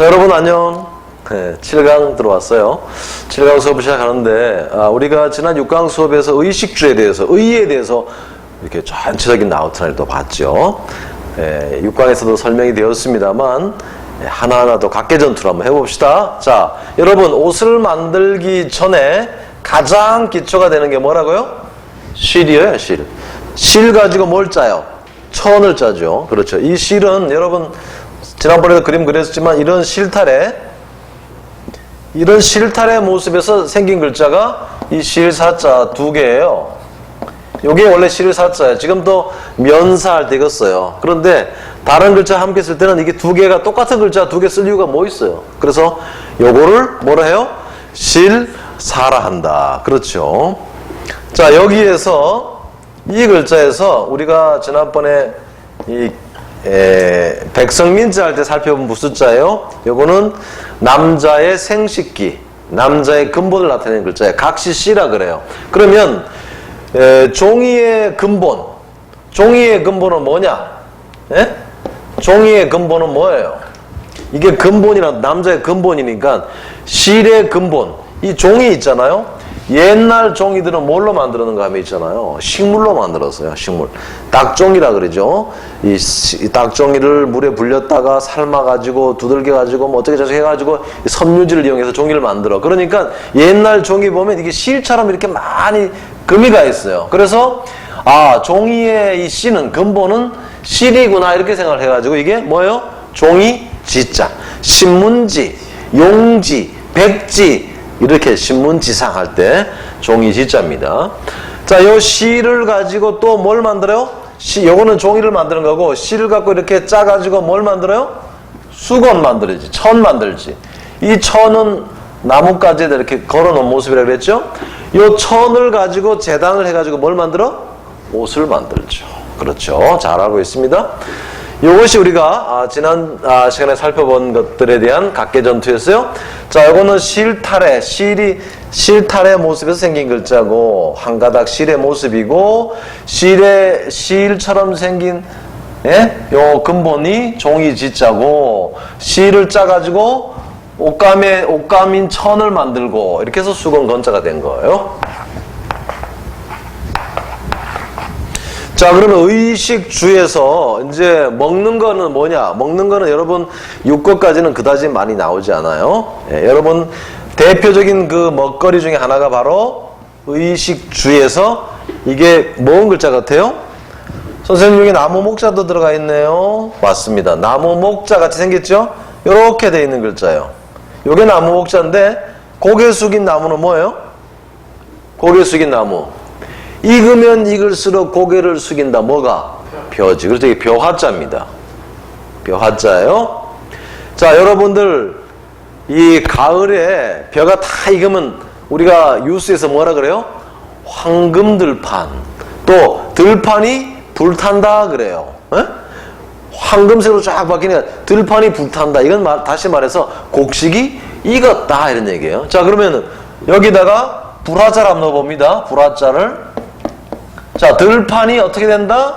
자, 여러분 안녕. 네, 7강 들어왔어요. 7강 수업을 시작하는데, 아, 우리가 지난 6강 수업에서 의식주에 대해서, 의에 대해서 이렇게 전체적인 아우트라인을 또 봤죠. 예, 6강에서도 설명이 되었습니다만, 예, 하나하나 더 각계전투로 한번 해봅시다. 자, 여러분, 옷을 만들기 전에 가장 기초가 되는 게 뭐라고요? 실이에요, 실. 실 가지고 뭘 짜요? 천을 짜죠. 그렇죠. 이 실은 여러분, 지난번에도 그림 그렸지만 이런 실탈에 이런 실탈의 모습에서 생긴 글자가 이 실사자 두 개예요. 요게 원래 실사자예요. 지금 또 면사할 때 읽었어요. 그런데 다른 글자 함께 쓸 때는 이게 두 개가 똑같은 글자 두 개 쓸 이유가 뭐 있어요? 그래서 요거를 뭐라 해요? 실사라 한다. 그렇죠. 자, 여기에서 이 글자에서 우리가 지난번에 이 에, 백성민자 할 때 살펴본 무숫자예요. 요거는 남자의 생식기, 남자의 근본을 나타내는 글자예요. 각시 씨라 그래요. 그러면 에, 종이의 근본, 종이의 근본은 뭐냐? 예? 종이의 근본은 뭐예요? 이게 근본이라 남자의 근본이니까 실의 근본, 이 종이 있잖아요. 옛날 종이들은 뭘로 만들었는가 하면 있잖아요. 식물로 만들었어요. 식물. 닭종이라 그러죠. 이, 시- 이 닭종이를 물에 불렸다가 삶아가지고 두들겨가지고 뭐 어떻게 저렇게 해가지고 이 섬유질을 이용해서 종이를 만들어. 그러니까 옛날 종이 보면 이게 실처럼 이렇게 많이 금이가 있어요. 그래서 아 종이의 이 씨는 근본은 실이구나 이렇게 생각을 해가지고 이게 뭐예요? 종이 지자, 신문지, 용지, 백지 이렇게 신문 지상 할 때 종이 지자입니다. 자, 요 실을 가지고 또 뭘 만들어요? 시, 요거는 종이를 만드는 거고 실을 갖고 이렇게 짜 가지고 뭘 만들어요? 수건 만들지, 천 만들지. 이 천은 나뭇가지에다 이렇게 걸어 놓은 모습이라 그랬죠? 요 천을 가지고 재단을 해 가지고 뭘 만들어? 옷을 만들죠. 그렇죠. 잘 알고 있습니다. 이것이 우리가 아, 지난 아, 시간에 살펴본 것들에 대한 각계 전투였어요. 자, 이거는 실탈의 실이 실탈의 모습에서 생긴 글자고 한 가닥 실의 모습이고 실의 실처럼 생긴 예? 요 근본이 종이 지자고 실을 짜가지고 옷감에 옷감인 천을 만들고 이렇게 해서 수건 건자가 된 거예요. 자, 그러면 의식주에서 이제 먹는 거는 뭐냐? 먹는 거는 여러분 육거까지는 그다지 많이 나오지 않아요. 예, 여러분 대표적인 그 먹거리 중에 하나가 바로 의식주에서 이게 뭔 글자 같아요? 선생님 여기 나무 목자도 들어가 있네요. 맞습니다. 나무 목자 같이 생겼죠? 이렇게 돼 있는 글자예요. 요게 나무 목자인데 고개 숙인 나무는 뭐예요? 고개 숙인 나무. 익으면 익을수록 고개를 숙인다. 뭐가? 벼지. 그래서 이게 벼화자입니다. 벼화자예요. 자, 여러분들 이 가을에 벼가 다 익으면 우리가 뉴스에서 뭐라 그래요? 황금들판. 또 들판이 불탄다 그래요. 에? 황금색으로 쫙 바뀌니까 들판이 불탄다. 이건 말- 다시 말해서 곡식이 익었다 이런 얘기예요. 자, 그러면 여기다가 불화자를 한번 넣어봅니다. 불화자를 자, 들판이 어떻게 된다?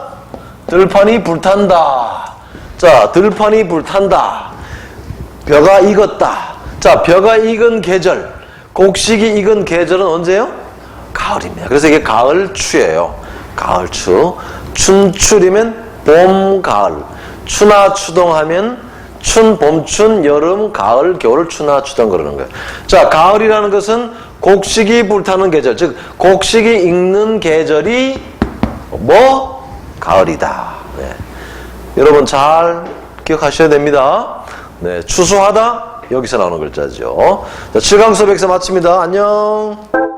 들판이 불탄다. 자, 들판이 불탄다. 벼가 익었다. 자, 벼가 익은 계절, 곡식이 익은 계절은 언제요? 가을입니다. 그래서 이게 가을추예요. 가을추. 춘출이면 봄, 가을. 추나 추동하면 춘, 봄, 춘, 여름, 가을, 겨울을 추나 추동 그러는 거예요. 자, 가을이라는 것은 곡식이 불타는 계절, 즉 곡식이 익는 계절이 뭐 가을이다. 네. 여러분 잘 기억하셔야 됩니다. 네, 추수하다 여기서 나오는 글자죠. 자, 7강 수업 여기서 마칩니다. 안녕.